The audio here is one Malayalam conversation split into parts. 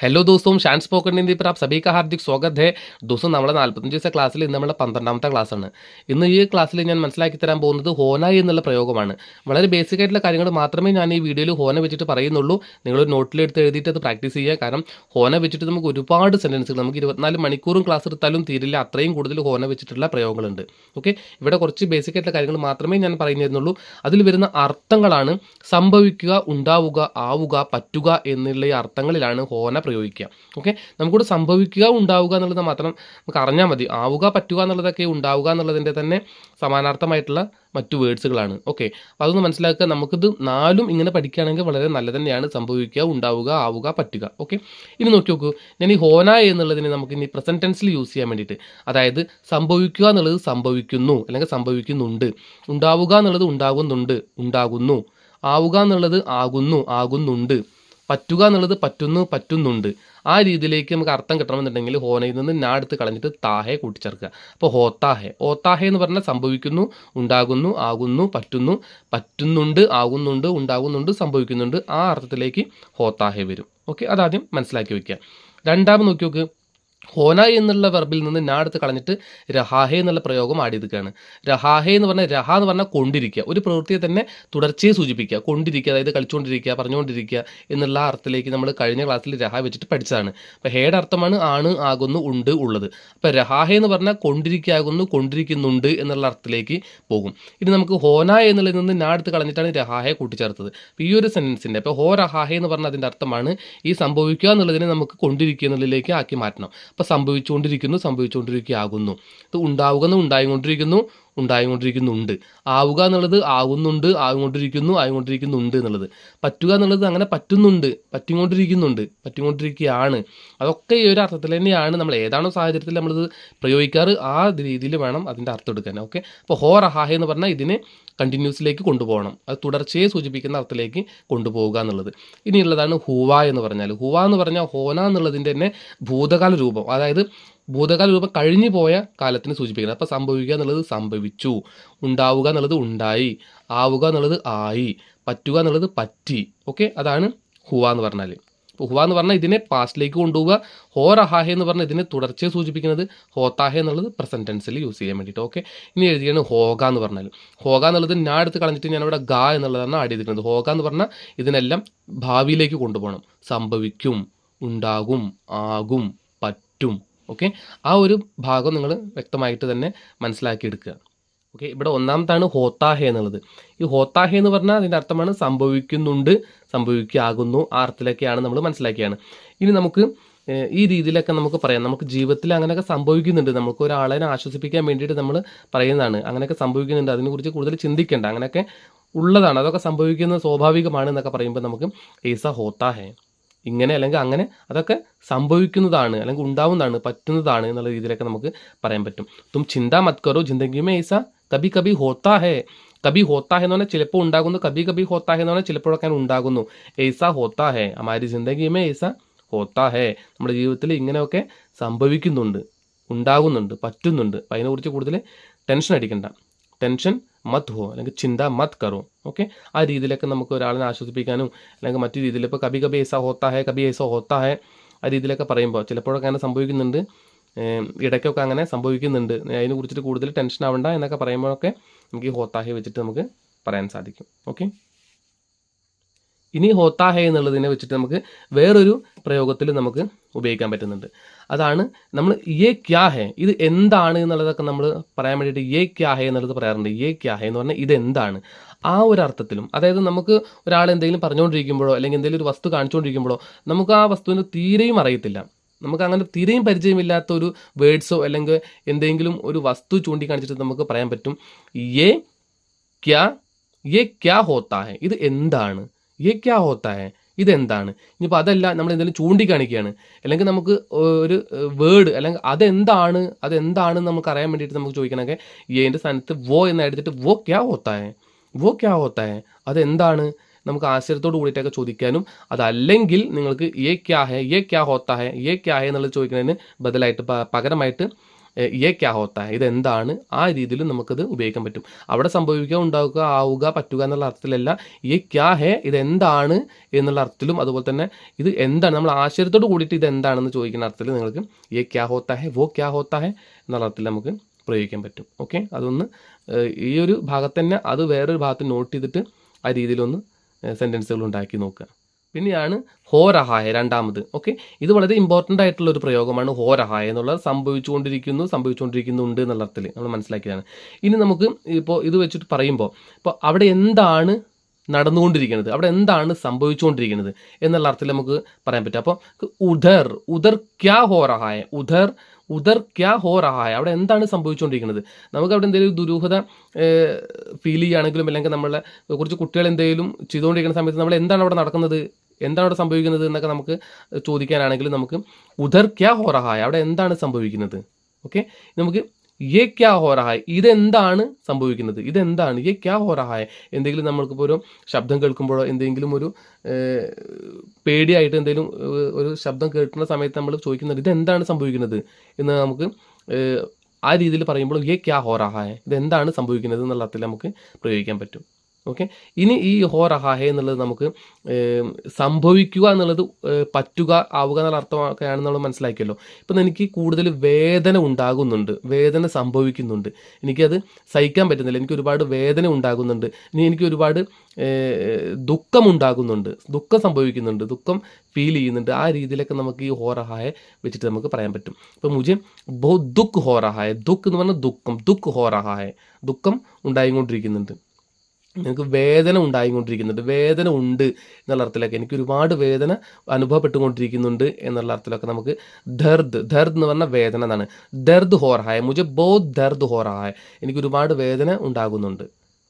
ഹലോ ദോസ്തവും ഷാൻ സ്പോക്കൺ ഇന്ത്യ ഇപ്പോൾ സബീക്ക ഹാർദിക് സ്വാഗത് ഹേ ദോസ്തം നമ്മളെ നാൽപ്പത്തഞ്ച് ദിവസത്തെ ക്ലാസ്സിൽ ഇന്ന് നമ്മളെ പന്ത്രണ്ടാമത്തെ ക്ലാസ്സാണ് ഇന്ന് ഈ ക്ലാസ്സിൽ ഞാൻ മനസ്സിലാക്കി തരാൻ പോകുന്നത് ഹോന എന്നുള്ള പ്രയോഗമാണ്. വളരെ ബേസിക് ആയിട്ടുള്ള കാര്യങ്ങൾ മാത്രമേ ഞാൻ ഈ വീഡിയോയിൽ ഹോന വെച്ചിട്ട് പറയുന്നുള്ളൂ. നിങ്ങൾ നോട്ടിലെടുത്ത് എഴുതിയിട്ട് അത് പ്രാക്ടീസ് ചെയ്യുക. കാരണം ഹോന വെച്ചിട്ട് നമുക്ക് ഒരുപാട് സെന്റൻസുകൾ നമുക്ക് ഇരുപത്തിനാല് മണിക്കൂറും ക്ലാസ് എടുത്താലും തീരില്ല. അത്രയും കൂടുതൽ ഹോന വെച്ചിട്ടുള്ള പ്രയോഗങ്ങളുണ്ട്. ഓക്കെ ഇവിടെ കുറച്ച് ബേസിക് ആയിട്ടുള്ള കാര്യങ്ങൾ മാത്രമേ ഞാൻ പറഞ്ഞിരുന്നുള്ളൂ അതിൽ വരുന്ന അർത്ഥങ്ങളാണ് സംഭവിക്കുക ഉണ്ടാവുക ആവുക പറ്റുക എന്നുള്ള ഈ അർത്ഥങ്ങളിലാണ് ഹോന പ്രയോഗിക്കുക. ഓക്കെ? നമുക്കിവിടെ സംഭവിക്കുക ഉണ്ടാവുക എന്നുള്ളത് മാത്രം നമുക്ക് അറിഞ്ഞാൽ മതി. ആവുക പറ്റുക എന്നുള്ളതൊക്കെ ഉണ്ടാവുക എന്നുള്ളതിന്റെ തന്നെ സമാനാർത്ഥമായിട്ടുള്ള മറ്റു വേർഡ്സുകളാണ്. ഓക്കെ? അപ്പോൾ അതൊന്ന് മനസ്സിലാക്കുക. നമുക്കിത് നാലും ഇങ്ങനെ പഠിക്കുകയാണെങ്കിൽ വളരെ നല്ല തന്നെയാണ്. സംഭവിക്കുക ഉണ്ടാവുക ആവുക പറ്റുക. ഓക്കെ? ഇനി നോക്കി നോക്കൂ. ഞാൻ ഈ ഹോന എന്നുള്ളതിനെ നമുക്ക് ഇനി പ്രസന്റ് ടെൻസിൽ യൂസ് ചെയ്യാൻ വേണ്ടിയിട്ട്. അതായത് സംഭവിക്കുക എന്നുള്ളത് സംഭവിക്കുന്നു അല്ലെങ്കിൽ സംഭവിക്കുന്നുണ്ട്. ഉണ്ടാവുക എന്നുള്ളത് ഉണ്ടാകുന്നുണ്ട് ഉണ്ടാകുന്നു. ആവുക എന്നുള്ളത് ആകുന്നു ആകുന്നുണ്ട്. പറ്റുക എന്നുള്ളത് പറ്റുന്നു പറ്റുന്നുണ്ട്. ആ രീതിയിലേക്ക് നമുക്ക് അർത്ഥം കിട്ടണമെന്നുണ്ടെങ്കിൽ ഹോനയിൽ നിന്ന് ഞാൻ എടുത്ത് കളഞ്ഞിട്ട് താഹെ കൂട്ടിച്ചേർക്കുക. അപ്പോൾ ഹോത്താഹെ. ഓത്താഹെ എന്ന് പറഞ്ഞാൽ സംഭവിക്കുന്നു ഉണ്ടാകുന്നു ആകുന്നു പറ്റുന്നു പറ്റുന്നുണ്ട് ആകുന്നുണ്ട് ഉണ്ടാകുന്നുണ്ട് സംഭവിക്കുന്നുണ്ട്. ആ അർത്ഥത്തിലേക്ക് ഹോത്താഹെ വരും. ഓക്കെ? അതാദ്യം മനസ്സിലാക്കി വയ്ക്കുക രണ്ടാമത് നോക്കി നോക്ക്. ഹോന എന്നുള്ള വെർബിൽ നിന്ന് ഞാൻ എടുത്ത് കളഞ്ഞിട്ട് രഹാഹെ എന്നുള്ള പ്രയോഗം ആഡ് ചെയ്തിരിക്കുകയാണ്. രഹാഹെ എന്ന് പറഞ്ഞാൽ രഹ എന്ന് പറഞ്ഞാൽ കൊണ്ടിരിക്കുക. ഒരു പ്രവൃത്തിയെ തന്നെ തുടർച്ചയെ സൂചിപ്പിക്കുക. കൊണ്ടിരിക്കുക അതായത് കളിച്ചുകൊണ്ടിരിക്കുക പറഞ്ഞുകൊണ്ടിരിക്കുക എന്നുള്ള അർത്ഥത്തിലേക്ക് നമ്മൾ കഴിഞ്ഞ ക്ലാസ്സിൽ രഹ വെച്ചിട്ട് പഠിച്ചതാണ്. അപ്പോൾ ഹേയുടെ അർത്ഥമാണ് ആണ് ആകുന്നു ഉണ്ട് ഉള്ളത്. അപ്പോൾ രഹാഹെ എന്ന് പറഞ്ഞാൽ കൊണ്ടിരിക്കാകുന്നു കൊണ്ടിരിക്കുന്നുണ്ട് എന്നുള്ള അർത്ഥത്തിലേക്ക് പോകും. ഇനി നമുക്ക് ഹോന എന്നുള്ളതിൽ നിന്ന് ഞാൻ എടുത്ത് കളഞ്ഞിട്ടാണ് രഹാഹെ കൂട്ടിച്ചേർത്തത്. അപ്പോൾ ഈ ഒരു സെന്റൻസിന്റെ അപ്പോൾ ഹോ രഹാഹെ എന്ന് പറഞ്ഞാൽ അതിന്റെ അർത്ഥമാണ് ഈ സംഭവിക്കുക എന്നുള്ളതിനെ നമുക്ക് കൊണ്ടിരിക്കുക എന്നുള്ളതിലേക്ക് ആക്കി മാറ്റണം. അപ്പോൾ സംഭവിച്ചുകൊണ്ടിരിക്കുന്നു സംഭവിച്ചുകൊണ്ടിരിക്കുകയാകുന്നു. ഇത് ഉണ്ടാവുക എന്ന് ഉണ്ടായിക്കൊണ്ടിരിക്കുന്നു. ഉണ്ടായിക്കൊണ്ടിരിക്കുന്നുണ്ട്. ആവുക എന്നുള്ളത് ആവുന്നുണ്ട് ആയിക്കൊണ്ടിരിക്കുന്നു ആയിക്കൊണ്ടിരിക്കുന്നുണ്ട് എന്നുള്ളത്. പറ്റുക എന്നുള്ളത് അങ്ങനെ പറ്റുന്നുണ്ട് പറ്റിക്കൊണ്ടിരിക്കുന്നുണ്ട് പറ്റിക്കൊണ്ടിരിക്കുകയാണ്. അതൊക്കെ ഈ ഒരു അർത്ഥത്തിൽ തന്നെയാണ് നമ്മൾ ഏതാണോ സാഹചര്യത്തിൽ നമ്മളിത് പ്രയോഗിക്കാറ് ആ രീതിയിൽ വേണം അതിന്റെ അർത്ഥം എടുക്കാൻ. ഓക്കെ? അപ്പോൾ ഹോ റഹാഹ എന്ന് പറഞ്ഞാൽ ഇതിനെ കണ്ടിന്യൂസിലേക്ക് കൊണ്ടുപോകണം. അത് തുടർച്ചയെ സൂചിപ്പിക്കുന്ന അർത്ഥത്തിലേക്ക് കൊണ്ടുപോകുക എന്നുള്ളത്. ഇനിയുള്ളതാണ് ഹുവ എന്ന് പറഞ്ഞാൽ. ഹുവ എന്ന് പറഞ്ഞാൽ ഹോന എന്നുള്ളതിന്റെ തന്നെ ഭൂതകാല രൂപം. അതായത് ഭൂതകാല രൂപം കഴിഞ്ഞു പോയ കാലത്തിന് സൂചിപ്പിക്കുന്നത്. അപ്പോൾ സംഭവിക്കുക എന്നുള്ളത് സംഭവിച്ചു. ഉണ്ടാവുക എന്നുള്ളത് ഉണ്ടായി. ആവുക എന്നുള്ളത് ആയി. പറ്റുക എന്നുള്ളത് പറ്റി. ഓക്കെ? അതാണ് ഹുവ എന്ന് പറഞ്ഞാൽ. ഇപ്പോൾ ഹുവ എന്ന് പറഞ്ഞാൽ ഇതിനെ പാസ്റ്റിലേക്ക് കൊണ്ടുപോവുക. ഹോ റഹാഹെ എന്ന് പറഞ്ഞാൽ ഇതിനെ തുടർച്ചയെ സൂചിപ്പിക്കുന്നത് ഹോത്താഹെ എന്നുള്ളത് പ്രസന്റ് ടെൻസിൽ യൂസ് ചെയ്യാൻ വേണ്ടിയിട്ട്. ഓക്കെ? ഇനി എഴുതിയാണ് ഹോഗ എന്ന് പറഞ്ഞാൽ. ഹോഗ എന്നുള്ളത് ഞാൻ എടുത്ത് കളഞ്ഞിട്ട് ഞാനിവിടെ ഗ എന്നുള്ളതാണ് ആഡ് ചെയ്തിരിക്കുന്നത്. ഹോഗ എന്ന് പറഞ്ഞാൽ ഇതിനെല്ലാം ഭാവിയിലേക്ക് കൊണ്ടുപോകണം. സംഭവിക്കും ഉണ്ടാകും ആകും പറ്റും. ഓക്കെ ആ ഒരു ഭാഗം നിങ്ങൾ വ്യക്തമായിട്ട് തന്നെ മനസ്സിലാക്കിയെടുക്കുക. ഓക്കെ ഇവിടെ ഒന്നാമത്താണ് ഹോത്താഹെ എന്നുള്ളത്. ഈ ഹോത്താഹെ എന്ന് പറഞ്ഞാൽ അതിന്റെ അർത്ഥമാണ് സംഭവിക്കുന്നുണ്ട് സംഭവിക്കാകുന്നു ആ അർത്ഥത്തിലൊക്കെയാണ് നമ്മൾ മനസ്സിലാക്കിയാണ്. ഇനി നമുക്ക് ഈ രീതിയിലൊക്കെ നമുക്ക് പറയാം. നമുക്ക് ജീവിതത്തിൽ അങ്ങനെയൊക്കെ സംഭവിക്കുന്നുണ്ട്. നമുക്ക് ഒരാളെ ആശ്വസിപ്പിക്കാൻ വേണ്ടിയിട്ട് നമ്മൾ പറയുന്നതാണ്. അങ്ങനെയൊക്കെ സംഭവിക്കുന്നുണ്ട്. അതിനെക്കുറിച്ച് കൂടുതൽ ചിന്തിക്കേണ്ട. അങ്ങനെയൊക്കെ ഉള്ളതാണ്. അതൊക്കെ സംഭവിക്കുന്നത് സ്വാഭാവികമാണ് എന്നൊക്കെ പറയുമ്പോൾ നമുക്ക് ഏസ ഹോത്താഹെ. ഇങ്ങനെ അല്ലെങ്കിൽ അങ്ങനെ അതൊക്കെ സംഭവിക്കുന്നതാണ് അല്ലെങ്കിൽ ഉണ്ടാവുന്നതാണ് പറ്റുന്നതാണ് എന്നുള്ള രീതിയിലൊക്കെ നമുക്ക് പറയാൻ പറ്റും. തും ചിന്ത മത് കറോ ജിന്ദഗിമേ ഏസ കബി കബി ഹോത്താ ഹേ. കബി ഹോത്താ ഹെ എന്ന് പറഞ്ഞാൽ ചിലപ്പോൾ ഉണ്ടാകുന്നു കബി കബി ഹോത്താ ഹെ എന്ന് പറഞ്ഞാൽ ചിലപ്പോഴൊക്കെ ഉണ്ടാകുന്നു. ഏസ ഹോത്താ ഹേ. അമാരി ജിന്ദഗിമേ ഏസ ഹോത്താ ഹേ. നമ്മുടെ ജീവിതത്തിൽ ഇങ്ങനെയൊക്കെ സംഭവിക്കുന്നുണ്ട് ഉണ്ടാകുന്നുണ്ട് പറ്റുന്നുണ്ട്. അപ്പം അതിനെക്കുറിച്ച് കൂടുതൽ ടെൻഷൻ അടിക്കണ്ട. ടെൻഷൻ മത് ഹോ അല്ലെങ്കിൽ ചിന്ത മത് കറോ. ഓക്കെ? ആ രീതിയിലൊക്കെ നമുക്ക് ഒരാളിനെ ആശ്വസിപ്പിക്കാനും അല്ലെങ്കിൽ മറ്റു രീതിയിൽ ഇപ്പോൾ കബി കബി ഏസ ഹോത്താ ഹെ കബി ഏസ ഹോത്താ ഹെ ആ രീതിയിലൊക്കെ പറയുമ്പോൾ ചിലപ്പോഴൊക്കെ അങ്ങനെ സംഭവിക്കുന്നുണ്ട്. ഇടയ്ക്കൊക്കെ അങ്ങനെ സംഭവിക്കുന്നുണ്ട്. അതിനെ കുറിച്ചിട്ട് കൂടുതൽ ടെൻഷൻ ആവണ്ട എന്നൊക്കെ പറയുമ്പോഴൊക്കെ നമുക്ക് ഈ ഹോത്താഹെ വെച്ചിട്ട് നമുക്ക് പറയാൻ സാധിക്കും. ഓക്കെ? ഇനി ഹോത്താഹെ എന്നുള്ളതിനെ വെച്ചിട്ട് നമുക്ക് വേറൊരു പ്രയോഗത്തിൽ നമുക്ക് ഉപയോഗിക്കാൻ പറ്റുന്നുണ്ട്. അതാണ് നമ്മൾ യേ ക്യാ ഹേ ഇത് എന്താണ് എന്നുള്ളതൊക്കെ നമ്മൾ പറയാൻ വേണ്ടിയിട്ട് യേ ക്യാ ഹേ എന്നുള്ളത് പറയാറുണ്ട്. യേ ക്യാ ഹേ എന്ന് പറഞ്ഞാൽ ഇത് എന്താണ് ആ ഒരു അർത്ഥത്തിലും അതായത് നമുക്ക് ഒരാൾ എന്തെങ്കിലും പറഞ്ഞുകൊണ്ടിരിക്കുമ്പോഴോ അല്ലെങ്കിൽ എന്തെങ്കിലും ഒരു വസ്തു കാണിച്ചുകൊണ്ടിരിക്കുമ്പോഴോ നമുക്ക് ആ വസ്തുവിന് തീരെയും അറിയത്തില്ല. നമുക്ക് അങ്ങനെ തീരെയും പരിചയമില്ലാത്ത ഒരു വേർഡ്സോ അല്ലെങ്കിൽ എന്തെങ്കിലും ഒരു വസ്തു ചൂണ്ടിക്കാണിച്ചിട്ട് നമുക്ക് പറയാൻ പറ്റും യേ ക്യാ യേ ക്യാ ഹോത്താ ഹേ ഇത് എന്താണ്? യേ ക്യാ ഹോത്താ ഹേ ഇതെന്താണ്? ഇനിയിപ്പോൾ അതല്ല നമ്മൾ എന്തെങ്കിലും ചൂണ്ടിക്കാണിക്കുകയാണ്. അല്ലെങ്കിൽ നമുക്ക് ഒരു വേർഡ് അല്ലെങ്കിൽ അതെന്താണ് അതെന്താണ് നമുക്ക് അറിയാൻ വേണ്ടിയിട്ട് നമുക്ക് ചോദിക്കണമെങ്കിൽ എന്റെ സ്ഥാനത്ത് വോ എന്ന് എടുത്തിട്ട് വോ ക്യാ ഹോത്താ ഹേ? വോ ക്യാ ഹോത്താ ഹേ? അതെന്താണ്? നമുക്ക് ആശ്ചര്യത്തോട് കൂടിയിട്ടൊക്കെ ചോദിക്കാനും അതല്ലെങ്കിൽ നിങ്ങൾക്ക് ഏ ക്യാ ഹേ? ഏ ക്യാ ഹോത്താ ഹേ? ഏ ക്യാ ഹേ എന്നുള്ളത് ചോദിക്കുന്നതിന് ബദലായിട്ട് പകരമായിട്ട് യേ ക്യാ ഹോത്ത ഇതെന്താണ്? ആ രീതിയിൽ നമുക്കത് ഉപയോഗിക്കാൻ പറ്റും. അവിടെ സംഭവിക്കുക ഉണ്ടാവുക ആവുക പറ്റുക എന്നുള്ള അർത്ഥത്തിലല്ല. എ ക്യാ ഹേ ഇതെന്താണ് എന്നുള്ള അർത്ഥത്തിലും അതുപോലെ തന്നെ ഇത് എന്താണ്? നമ്മൾ ആശ്ചര്യത്തോട് കൂടിയിട്ട് ഇത് എന്താണെന്ന് ചോദിക്കുന്ന അർത്ഥത്തിൽ നിങ്ങൾക്ക് എ ക്യാ ഹോത്ത ഹെ വോ ക്യാ ഹോത്ത ഹെ എന്നുള്ള അർത്ഥത്തിൽ നമുക്ക് പ്രയോഗിക്കാൻ പറ്റും. ഓക്കെ? അതൊന്ന് ഈ ഒരു ഭാഗത്ത് തന്നെ അത് വേറൊരു ഭാഗത്ത് നോട്ട് ചെയ്തിട്ട് ആ രീതിയിലൊന്ന് സെന്റൻസുകൾ ഉണ്ടാക്കി നോക്കുക. പിന്നെയാണ് ഹോരഹായ രണ്ടാമത്. ഓക്കെ? ഇത് വളരെ ഇമ്പോർട്ടന്റ് ആയിട്ടുള്ള ഒരു പ്രയോഗമാണ് ഹോരഹായ എന്നുള്ളത്. സംഭവിച്ചുകൊണ്ടിരിക്കുന്നു സംഭവിച്ചുകൊണ്ടിരിക്കുന്നുണ്ട് എന്നുള്ള അർത്ഥത്തിൽ നമ്മൾ മനസ്സിലാക്കിയതാണ്. ഇനി നമുക്ക് ഇപ്പോൾ ഇത് വെച്ചിട്ട് പറയുമ്പോൾ ഇപ്പോൾ അവിടെ എന്താണ് നടന്നുകൊണ്ടിരിക്കുന്നത്? അവിടെ എന്താണ് സംഭവിച്ചുകൊണ്ടിരിക്കുന്നത്? എന്നുള്ള അർത്ഥത്തിൽ നമുക്ക് പറയാൻ പറ്റും. അപ്പോൾ ഉദർ ഉദർ ക്യാ ഹോ റഹായ ഉദർ ഉദർ ക്യാ ഹോ റഹായ അവിടെ എന്താണ് സംഭവിച്ചുകൊണ്ടിരിക്കുന്നത്? നമുക്ക് അവിടെ എന്തെങ്കിലും ദുരൂഹത ഫീൽ ചെയ്യുകയാണെങ്കിലും അല്ലെങ്കിൽ നമ്മളെ കുറച്ച് കുട്ടികൾ എന്തെങ്കിലും ചെയ്തുകൊണ്ടിരിക്കുന്ന സമയത്ത് നമ്മൾ എന്താണ് അവിടെ നടക്കുന്നത്? എന്താണ് അവിടെ സംഭവിക്കുന്നത് എന്നൊക്കെ നമുക്ക് ചോദിക്കാനാണെങ്കിൽ നമുക്ക് ഉദർ ക്യാ ഹോ റഹായ അവിടെ എന്താണ് സംഭവിക്കുന്നത്? ഓക്കെ നമുക്ക് യെ ക്യാ ഹോ റഹായ് ഇതെന്താണ് സംഭവിക്കുന്നത്? ഇതെന്താണ്? യെ ക്യാ ഹോ റഹായ് എന്തെങ്കിലും നമ്മൾക്കിപ്പോൾ ഒരു ശബ്ദം കേൾക്കുമ്പോഴോ എന്തെങ്കിലും ഒരു പേടിയായിട്ട് എന്തെങ്കിലും ഒരു ശബ്ദം കേൾക്കുന്ന സമയത്ത് നമ്മൾ ചോദിക്കുന്നത് ഇതെന്താണ് സംഭവിക്കുന്നത് എന്ന് നമുക്ക് ആ രീതിയിൽ പറയുമ്പോൾ യെ ക്യാ ഹോ റഹായ് ഇതെന്താണ് സംഭവിക്കുന്നത് എന്നുള്ള അർത്ഥത്തിൽ നമുക്ക് പ്രയോഗിക്കാൻ പറ്റും. ഓക്കെ? ഇനി ഈ ഹോ എന്നുള്ളത് നമുക്ക് സംഭവിക്കുക എന്നുള്ളത് പറ്റുക ആവുക എന്നുള്ള അർത്ഥമൊക്കെയാണെന്ന് നമ്മൾ മനസ്സിലാക്കിയല്ലോ. ഇപ്പം എനിക്ക് കൂടുതൽ വേദന ഉണ്ടാകുന്നുണ്ട്. വേദന സംഭവിക്കുന്നുണ്ട്. എനിക്കത് സഹിക്കാൻ പറ്റുന്നില്ല. എനിക്ക് ഒരുപാട് വേദന ഉണ്ടാകുന്നുണ്ട്. ഇനി എനിക്ക് ഒരുപാട് ദുഃഖം ഉണ്ടാകുന്നുണ്ട്. ദുഃഖം സംഭവിക്കുന്നുണ്ട്. ദുഃഖം ഫീൽ ചെയ്യുന്നുണ്ട്. ആ രീതിയിലൊക്കെ നമുക്ക് ഈ ഹോ റഹായെ വെച്ചിട്ട് നമുക്ക് പറയാൻ പറ്റും. ഇപ്പം മുജെ ബഹു ദുഃഖ് ഹോ റഹായെ ദുഃഖ് എന്ന് പറഞ്ഞാൽ ദുഃഖം. ദുഃഖ് ഹോ റഹായെ ദുഃഖം ഉണ്ടായിക്കൊണ്ടിരിക്കുന്നുണ്ട്. നിങ്ങൾക്ക് വേദന ഉണ്ടായിക്കൊണ്ടിരിക്കുന്നുണ്ട്. വേദന ഉണ്ട് എന്നുള്ള അർത്ഥത്തിലൊക്കെ എനിക്ക് ഒരുപാട് വേദന അനുഭവപ്പെട്ടുകൊണ്ടിരിക്കുന്നുണ്ട് എന്നുള്ള അർത്ഥത്തിലൊക്കെ നമുക്ക് ദർദ് ദർദ് എന്ന് പറഞ്ഞ വേദന എന്നാണ്. ദർദ് ഹോറായ മുജെ ബോധ് ദർദ് ഹോറായ എനിക്ക് ഒരുപാട് വേദന ഉണ്ടാകുന്നുണ്ട്.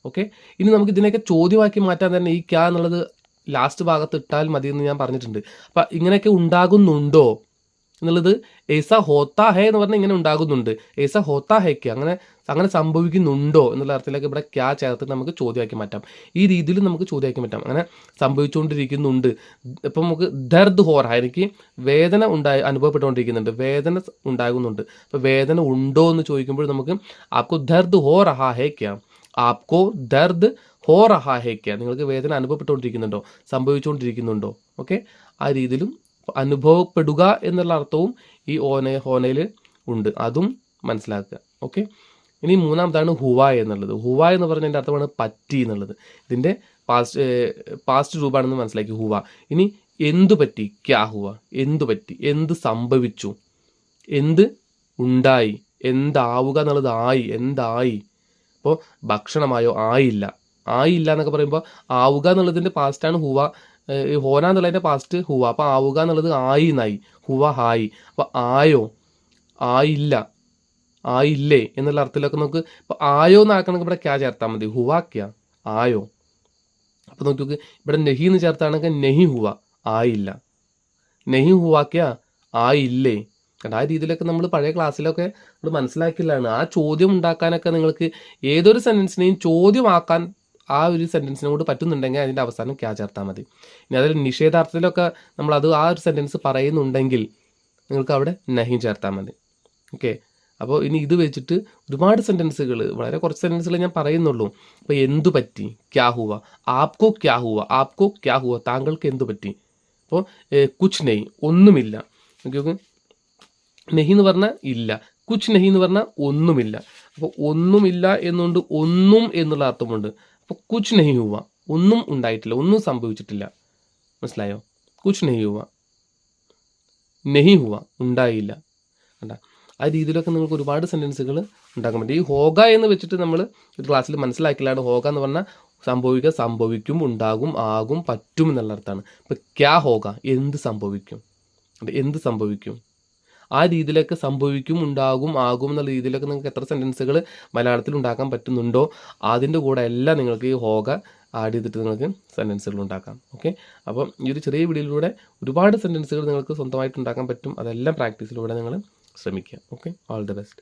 ഓക്കെ? ഇനി നമുക്ക് ഇതിനെയൊക്കെ ചോദ്യമാക്കി മാറ്റാൻ തന്നെ ഈ ക്യാ എന്നുള്ളത് ലാസ്റ്റ് ഭാഗത്ത് ഇട്ടാൽ മതി എന്ന് ഞാൻ പറഞ്ഞിട്ടുണ്ട്. അപ്പം ഇങ്ങനെയൊക്കെ ഉണ്ടാകുന്നുണ്ടോ? എന്നുള്ളത് ഏസ ഹോത്താ ഹേ എന്ന് പറഞ്ഞാൽ ഇങ്ങനെ ഉണ്ടാകുന്നുണ്ട്. ഏസ ഹോത്താ അങ്ങനെ അങ്ങനെ സംഭവിക്കുന്നുണ്ടോ എന്നുള്ള അർത്ഥത്തിലേക്ക് ഇവിടെ ക്യാ ചേർത്ത് നമുക്ക് ചോദ്യമാക്കി മാറ്റാം. ഈ രീതിയിൽ നമുക്ക് ചോദ്യമാക്കി മാറ്റാം. അങ്ങനെ സംഭവിച്ചുകൊണ്ടിരിക്കുന്നുണ്ട്. ഇപ്പം നമുക്ക് ദർദ് ഹോറ എനിക്ക് വേദന ഉണ്ടായി അനുഭവപ്പെട്ടുകൊണ്ടിരിക്കുന്നുണ്ട്. വേദന ഉണ്ടാകുന്നുണ്ട്. അപ്പോൾ വേദന ഉണ്ടോ എന്ന് ചോദിക്കുമ്പോൾ നമുക്ക് ആപ്കോ ദർദ് ഹോ റഹാ ഹേ ക്യാ ആപ്കോ ദർദ് ഹോ റഹാ ഹേ ക്യാ നിങ്ങൾക്ക് വേദന അനുഭവപ്പെട്ടുകൊണ്ടിരിക്കുന്നുണ്ടോ? സംഭവിച്ചുകൊണ്ടിരിക്കുന്നുണ്ടോ? ഓക്കെ? ആ രീതിയിലും അനുഭവപ്പെടുക എന്നുള്ള അർത്ഥവും ഈ ഓന ഹോനയിൽ ഉണ്ട്. അതും മനസ്സിലാക്കുക. ഓക്കെ? ഇനി മൂന്നാമതാണ് ഹുവ എന്നുള്ളത്. ഹുവ എന്ന് പറഞ്ഞതിന്റെ അർത്ഥമാണ് പറ്റി എന്നുള്ളത്. ഇതിന്റെ പാസ്റ്റ് പാസ്റ്റ് രൂപമാണെന്ന് മനസ്സിലാക്കി. ഹുവ. ഇനി എന്തു പറ്റി? ക്യാ ഹുവ. എന്തു പറ്റി? എന്ത് സംഭവിച്ചു? എന്ത് ഉണ്ടായി? എന്താവുക എന്നുള്ളത് ആയി. എന്തായി? അപ്പോൾ ഭക്ഷണമായോ? ആയില്ല. ആയില്ല എന്നൊക്കെ പറയുമ്പോൾ ആവുക എന്നുള്ളതിന്റെ പാസ്റ്റാണ് ഹുവ. ഹോന എന്നുള്ളതിന്റെ പാസ്റ്റ് ഹുവ. അപ്പോൾ ആവുക എന്നുള്ളത് ആയി എന്നായി. ഹുവ ഹായി. അപ്പോൾ ആയോ? ആയില്ല. ആയില്ലേ എന്നുള്ള അർത്ഥത്തിലൊക്കെ നമുക്ക് ഇപ്പോൾ ആയോ എന്നാക്കണമെങ്കിൽ ഇവിടെ ക്യാ ചേർത്താൽ മതി. ഹുവ ക്യാ? ആയോ? അപ്പോൾ നോക്കി ഇവിടെ നെഹി എന്ന് ചേർത്താണെങ്കിൽ നെഹി ഹുവ ആയില്ല. നെഹി ഹുവ ക്യാ? ആയില്ലേ? കാരണം ആ രീതിയിലൊക്കെ നമ്മൾ പഴയ ക്ലാസ്സിലൊക്കെ നമ്മൾ മനസ്സിലാക്കില്ലാണ് ആ ചോദ്യം ഉണ്ടാക്കാനൊക്കെ നിങ്ങൾക്ക് ഏതൊരു സെന്റൻസിനെയും ചോദ്യമാക്കാൻ ആ ഒരു സെന്റൻസിനോട് പറ്റുന്നുണ്ടെങ്കിൽ അതിന്റെ അവസാനം ക്യാ ചേർത്താൽ മതി. ഇനി അതിൽ നിഷേധാർത്ഥത്തിലൊക്കെ നമ്മൾ അത് ആ ഒരു സെന്റൻസ് പറയുന്നുണ്ടെങ്കിൽ നിങ്ങൾക്ക് അവിടെ നഹി ചേർത്താൽ മതി. ഓക്കെ? അപ്പോൾ ഇനി ഇത് വെച്ചിട്ട് ഒരുപാട് സെന്റൻസുകൾ വളരെ കുറച്ച് സെന്റൻസുകൾ ഞാൻ പറയുന്നുള്ളൂ. അപ്പോൾ എന്തു പറ്റി? ക്യാ ഹുവ? ആപ്കോ ക്യാ ഹുവ? ആപ്കോ ക്യാ ഹുവ? താങ്കൾക്ക് എന്തു പറ്റി? അപ്പോൾ കുച്ച് നെയ് ഒന്നുമില്ല. ഓക്കെ നെഹി എന്ന് പറഞ്ഞാൽ ഇല്ല. കുച്ച് നെഹി എന്ന് പറഞ്ഞാൽ ഒന്നുമില്ല. അപ്പോൾ ഒന്നുമില്ല എന്നുകൊണ്ട് ഒന്നും എന്നുള്ള അർത്ഥമുണ്ട്. അപ്പോൾ കുച്ച് നെഹി ഹുവ? ഒന്നും ഉണ്ടായിട്ടില്ല. ഒന്നും സംഭവിച്ചിട്ടില്ല. മനസ്സിലായോ? കുച്ച് നെഹി ഹുവ? നെഹി ഹുവ? ഉണ്ടായില്ല. കണ്ട? ആ രീതിയിലൊക്കെ നിങ്ങൾക്ക് ഒരുപാട് സെന്റൻസുകൾ ഉണ്ടാക്കാൻ പറ്റും. ഈ ഹോഗ എന്ന് വെച്ചിട്ട് നമ്മൾ ഒരു ക്ലാസ്സിൽ മനസ്സിലാക്കില്ലാണ് ഹോഗ എന്ന് പറഞ്ഞാൽ സംഭവിക്കുക സംഭവിക്കും ഉണ്ടാകും ആകും പറ്റും എന്നുള്ള അർത്ഥമാണ്. ഇപ്പം ക്യാ ഹോഗ? എന്ത് സംഭവിക്കും? എന്ത് സംഭവിക്കും? ആ രീതിയിലൊക്കെ സംഭവിക്കും ഉണ്ടാകും ആകും എന്നുള്ള രീതിയിലൊക്കെ നിങ്ങൾക്ക് എത്ര സെന്റൻസുകൾ മലയാളത്തിൽ ഉണ്ടാക്കാൻ പറ്റുന്നുണ്ടോ അതിന്റെ കൂടെ എല്ലാം നിങ്ങൾക്ക് ഈ ഹോഗ ആഡ് ചെയ്തിട്ട് നിങ്ങൾക്ക് സെന്റൻസുകൾ ഉണ്ടാക്കാം. ഓക്കെ അപ്പം ഈ ഒരു ചെറിയ വീഡിയോയിലൂടെ ഒരുപാട് സെന്റൻസുകൾ നിങ്ങൾക്ക് സ്വന്തമായിട്ട് ഉണ്ടാക്കാൻ പറ്റും. അതെല്ലാം പ്രാക്ടീസിലൂടെ നിങ്ങൾ ശ്രമിക്കുക ഓക്കെ ഓൾ ദി ബെസ്റ്റ്